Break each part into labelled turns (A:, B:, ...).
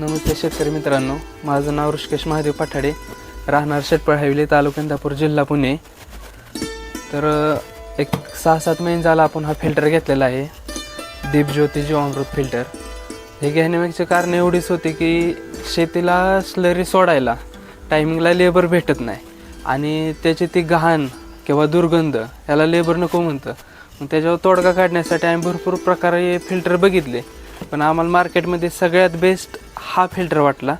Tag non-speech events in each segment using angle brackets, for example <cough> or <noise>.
A: नमस्ते शेतकरी मित्रांनो. माझं नाव ऋषिकेश महादेव पठाडे. राहणार शेटपळ हवेली तालुका इंदापूर जिल्हा पुणे. तर एक सहा सात महिने झाला आपण हा फिल्टर घेतलेला आहे. दीपज्योती जीवामृत फिल्टर हे घेण्यामागचे कारण एवढीच होती की शेतीला स्लरी सोडायला टायमिंगला लेबर भेटत नाही. आणि त्याची ती घाण किंवा दुर्गंध याला लेबर नको म्हणतं. मग त्याच्यावर तोडगा काढण्यासाठी आम्ही भरपूर प्रकारे फिल्टर बघितले. पण आम्हाला मार्केटमध्ये सगळ्यात बेस्ट हा फिल्टर वाटला.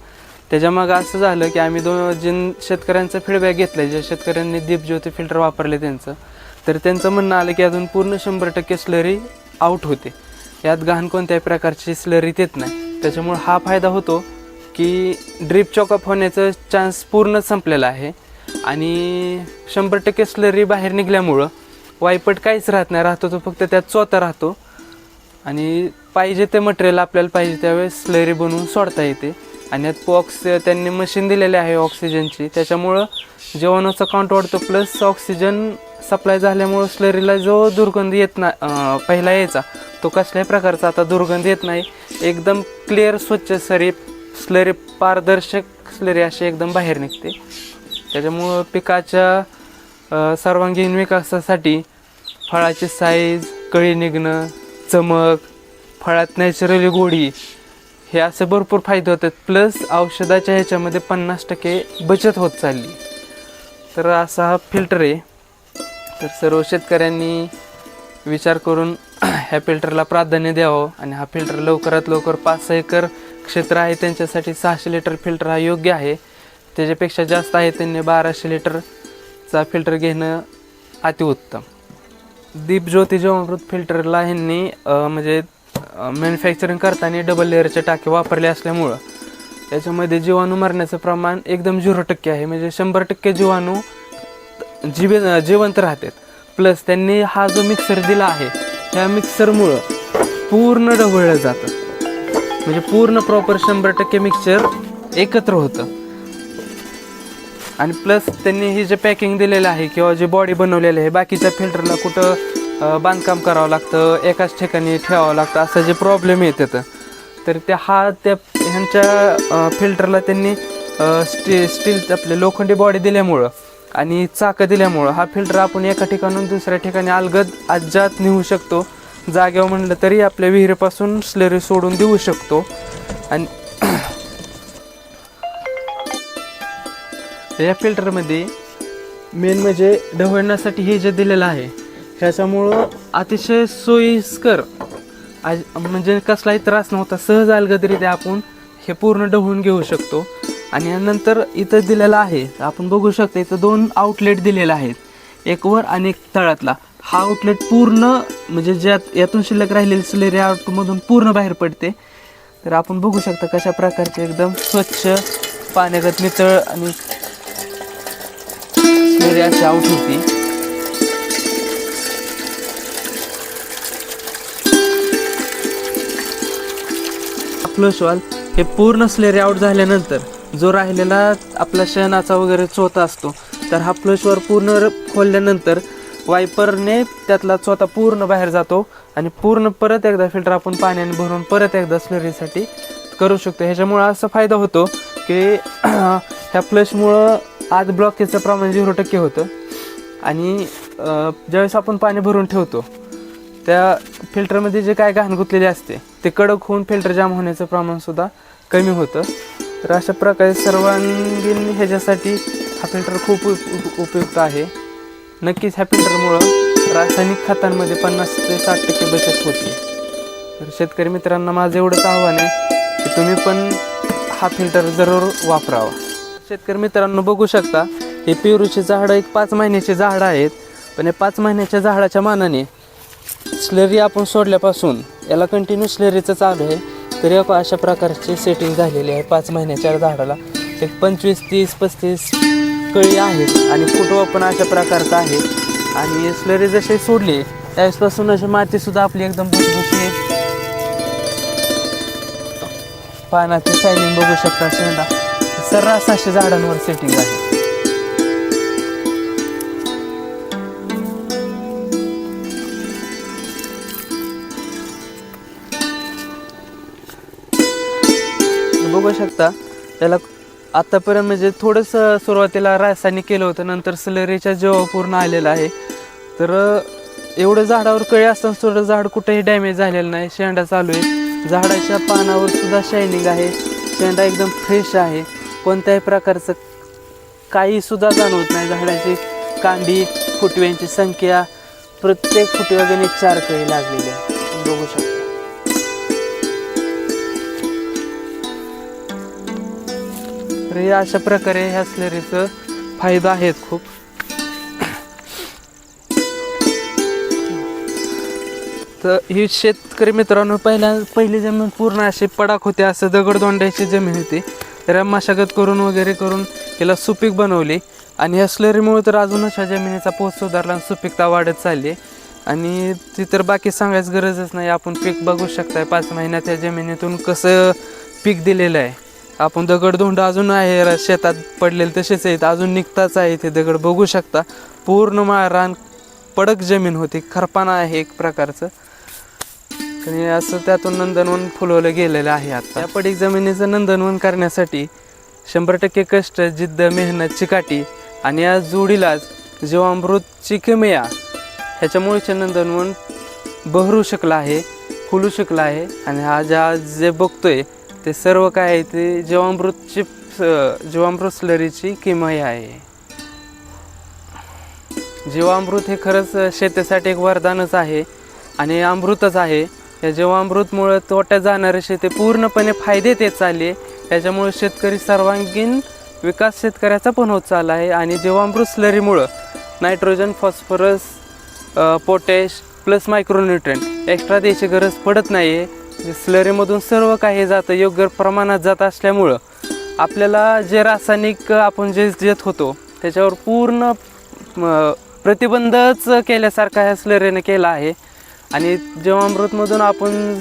A: त्याच्यामागं असं झालं की आम्ही दोन जिन शेतकऱ्यांचा फीडबॅक घेतला ज्या शेतकऱ्यांनी दीपज्योती फिल्टर वापरले त्यांचं तर त्यांचं म्हणणं आलं की अजून पूर्ण शंभर टक्के स्लरी आउट होते. यात घाण कोणत्याही प्रकारची स्लरी देत नाही. त्याच्यामुळं हा फायदा होतो की ड्रीप चॉकअप होण्याचं चान्स पूर्ण संपलेला आहे. आणि शंभर टक्के स्लरी बाहेर निघल्यामुळं वायपट काहीच राहत नाही राहतो तो फक्त त्यात चोथा राहतो. आणि पाहिजे ते मटेरियल आपल्याला पाहिजे त्यावेळेस स्लरी बनवून सोडता येते. आणि यात पॉक्स त्यांनी मशीन दिलेले आहे ऑक्सिजनची त्याच्यामुळं जेवणाचा काउंट वाढतो प्लस ऑक्सिजन सप्लाय झाल्यामुळं स्लरीला जो दुर्गंध येत ना पहिला यायचा तो कसल्याही प्रकारचा आता दुर्गंध येत नाही. एकदम क्लिअर स्वच्छ सरी स्लरी पारदर्शक स्लरी अशी एकदम बाहेर निघते. त्याच्यामुळं पिकाच्या सर्वांगीण विकासासाठी फळाची साईज कळी निघणं चमक फळात नॅचरली गोडी हे असे भरपूर फायदे होतात. प्लस औषधाच्या ह्याच्यामध्ये पन्नास टक्के बचत होत चालली. तर असा हा फिल्टर आहे. तर सर्व शेतकऱ्यांनी विचार करून <clears throat> ह्या फिल्टरला प्राधान्य द्यावं आणि हा फिल्टर लवकरात लवकर पाच सहा एकर क्षेत्र आहे. त्यांच्यासाठी सहाशे लिटर फिल्टर हा योग्य आहे. त्याच्यापेक्षा जास्त आहे त्यांनी बाराशे लिटरचा फिल्टर घेणं अतिउत्तम. दीपज्योती जीवामृत फिल्टरला ह्यांनी म्हणजे मॅन्युफॅक्चरिंग करताना डबल लेअरचे टाके वापरले असल्यामुळं त्याच्यामध्ये जीवाणू मरण्याचं प्रमाण एकदम झिरो टक्के आहे. म्हणजे शंभर टक्के जीवाणू जीवे जिवंत राहतात. प्लस त्यांनी हा जो मिक्सर दिला आहे ह्या मिक्सरमुळं पूर्ण ढवळलं जातं. म्हणजे पूर्ण प्रॉपर शंभर टक्के मिक्सर एकत्र होतं. आणि प्लस त्यांनी हे जे पॅकिंग दिलेलं आहे किंवा जे बॉडी बनवलेलं आहे बाकीच्या फिल्टरला कुठं बांधकाम करावं लागतं एकाच ठिकाणी ठेवावं लागतं असं जे प्रॉब्लेम येतात तर ते हा त्या ह्यांच्या फिल्टरला त्यांनी स्टी स्टील आपले लोखंडी बॉडी दिल्यामुळं आणि चाकं दिल्यामुळं हा फिल्टर आपण एका ठिकाणून दुसऱ्या ठिकाणी अलगद अज्जात नेऊ शकतो. जागेवर म्हणलं तरी आपल्या विहिरीपासून स्लेरी सोडून देऊ शकतो. आणि या फिल्टरमध्ये मेन म्हणजे ढवळण्यासाठी हे जे दिलेलं आहे ह्याच्यामुळं अतिशय सोयीस्कर आज म्हणजे कसलाही त्रास नव्हता सहज अलगदरित्या आपण हे पूर्ण ढवळून घेऊ शकतो. आणि नंतर इथं दिलेलं आहे आपण बघू शकतो इथं दोन आउटलेट दिलेले आहेत. एक वर आणि एक तळातला. हा आउटलेट पूर्ण म्हणजे ज्यात यातून शिल्लक राहिलेली सिलेरी आउटमधून पूर्ण बाहेर पडते. तर आपण बघू शकता कशा प्रकारचे एकदम स्वच्छ पाण्यागत नितळ आणि स्लेरी अशी आउट होती. आपलं वॉल हे पूर्ण स्लेरी आउट झाल्यानंतर जो राहिलेला आपला शेणाचा वगैरे चोथा असतो तर हा फ्लशवर पूर्ण खोलल्यानंतर वायपरने त्यातला चोथा पूर्ण बाहेर जातो आणि पूर्ण परत एकदा फिल्टर आपण पाण्याने भरून परत एकदा स्लरीसाठी करू शकतो. ह्याच्यामुळं असा फायदा होतो की <clears throat> ह्या फ्लशमुळं आज ब्लॉकेजचं प्रमाण झिरो टक्के होतं. आणि ज्यावेळेस आपण पाणी भरून ठेवतो त्या फिल्टरमध्ये जे काय घाण गुतलेले असते ते कडक होऊन फिल्टर जाम होण्याचं प्रमाणसुद्धा कमी होतं. तर अशा प्रकारे सर्वांगीण ह्याच्यासाठी हा फिल्टर खूप उप- उपयुक्त आहे. नक्कीच ह्या फिल्टरमुळं रासायनिक खतांमध्ये पन्नास ते साठ टक्के बचत होते. तर शेतकरी मित्रांना माझं एवढंच आव्हान आहे की तुम्ही पण हा फिल्टर जरूर वापरावा. शेतकरी मित्रांनो बघू शकता हे पेरूची झाडं एक पाच महिन्याची झाडं आहेत. पण या पाच महिन्याच्या झाडाच्या मानाने स्लरी आपण सोडल्यापासून याला कंटिन्यू स्लरीचं चालू आहे. तरी अशा प्रकारची सेटिंग झालेली आहे पाच महिन्याच्या झाडाला. एक पंचवीस तीस पस्तीस कळी आहेत आणि फुटवा पण अशा प्रकारचा आहे. आणि स्लरी जशी सोडली त्यावेळेसपासून अशी मातीसुद्धा आपली एकदम भुसभुशी पानाची शायनिंग बघू शकता शेंडा. सर्रास अशा झाडांवर सेटिंग आहे. बघू शकता त्याला आत्तापर्यंत म्हणजे थोडंसं सुरुवातीला रासायनिक केलं होतं नंतर स्लरीच्या जेव्हा पूर्ण आलेलं आहे तर एवढं झाडावर कळी असताना सुद्धा झाड कुठेही डॅमेज झालेलं नाही. शेंडा चालू आहे. झाडाच्या पानावर सुद्धा शायनिंग आहे. शेंडा एकदम फ्रेश आहे. कोणत्याही प्रकारचं काही सुद्धा जाणवत नाही. झाडाची कांडी फुटव्यांची संख्या प्रत्येक फुटव्याने चार कळी लागलेली आहे. बघू शकतो. तर हे अशा प्रकारे ह्या स्लरीचं फायदा आहेत खूप. तर ही शेतकरी मित्रांनो पहिल्या पहिली जमीन पूर्ण अशी पडाक होते असं दगडदोंड्याची जमीन होती. तर मशागत करून वगैरे करून तिला सुपीक बनवली. आणि या स्लरीमुळे तर अजूनच ह्या जमिनीचा पोत सुधारला आणि सुपीकता वाढत चालली. आणि ती तर बाकी सांगायची गरजच नाही. आपण पीक बघू शकताय. पाच महिन्यात या जमिनीतून कसं पीक दिलेलं आहे. आपण दगडधोंड अजून आहे. शेतात पडलेले तसेच आहेत. अजून निघताच आहे ते दगड. बघू शकता. पूर्ण मारान पडक जमीन होती. खरपाना आहे एक प्रकारचं. आणि असं त्यातून नंदनवन फुलवलं गेलेलं आहे आता. या पडीक जमिनीचं नंदनवन करण्यासाठी शंभर टक्के कष्ट जिद्द मेहनत चिकाटी आणि या जोडीलाच जीवामृतची किमया ह्याच्यामुळेचे नंदनवन बहरू शकलं आहे फुलू शकलं आहे. आणि हा ज्या जे बघतोय ते सर्व काय आहे ते जीवामृतची जीवामृत स्लरीची किमया आहे. जीवामृत हे खरंच शेतीसाठी एक वरदानच आहे आणि अमृतच आहे. या जीवामृतमुळं तोट्यात जाणारे शेती पूर्णपणे फायदे देत चालले याच्यामुळे शेतकरी सर्वांगीण विकास शेतकऱ्याचा पण होत चालला आहे. आणि जीवामृत स्लरीमुळं nitrogen phosphorus potash plus micronutrient extra द्यायची गरज पडत नाही आहे स्लरीमधून सर्व काही जातं योग्य प्रमाणात जात असल्यामुळं आपल्याला जे रासायनिक आपण जे देत होतो त्याच्यावर पूर्ण प्रतिबंधच केल्यासारखा ह्या स्लरीने केला आहे. आणि जीवामृतमधून आपण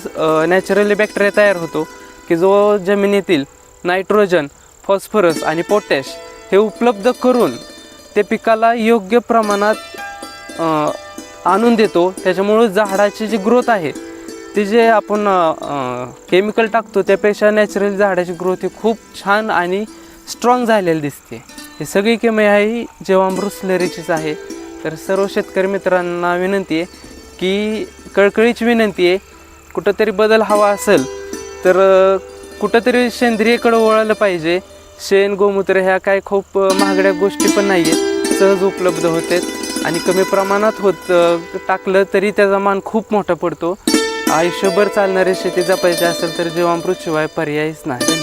A: नॅचरली बॅक्टेरिया तयार होतो की जो जमिनीतील नायट्रोजन फॉस्फरस आणि पोटॅश हे उपलब्ध करून ते पिकाला योग्य प्रमाणात आणून देतो. त्याच्यामुळं झाडाची जी ग्रोथ आहे ती जे आपण केमिकल टाकतो त्यापेक्षा नॅचरल झाडाची ग्रोथ ही खूप छान आणि स्ट्रॉंग झालेली दिसते. ही सगळी केमया ही जीवामृत स्लरीचीच आहे तर सर्व शेतकरी मित्रांना विनंती आहे की कळकळीची विनंती आहे कुठंतरी बदल हवा असेल तर कुठंतरी सेंद्रियकडं वळालं पाहिजे. शेण गोमूत्र ह्या काय खूप महागड्या गोष्टी पण नाही आहेत सहज उपलब्ध होते आणि कमी प्रमाणात होत टाकलं तरी त्याचा मान खूप मोठा पडतो. आयुष्यभर चालणारी शेती जपायची असेल तर जीवामृत शिवाय पर्यायच नाही.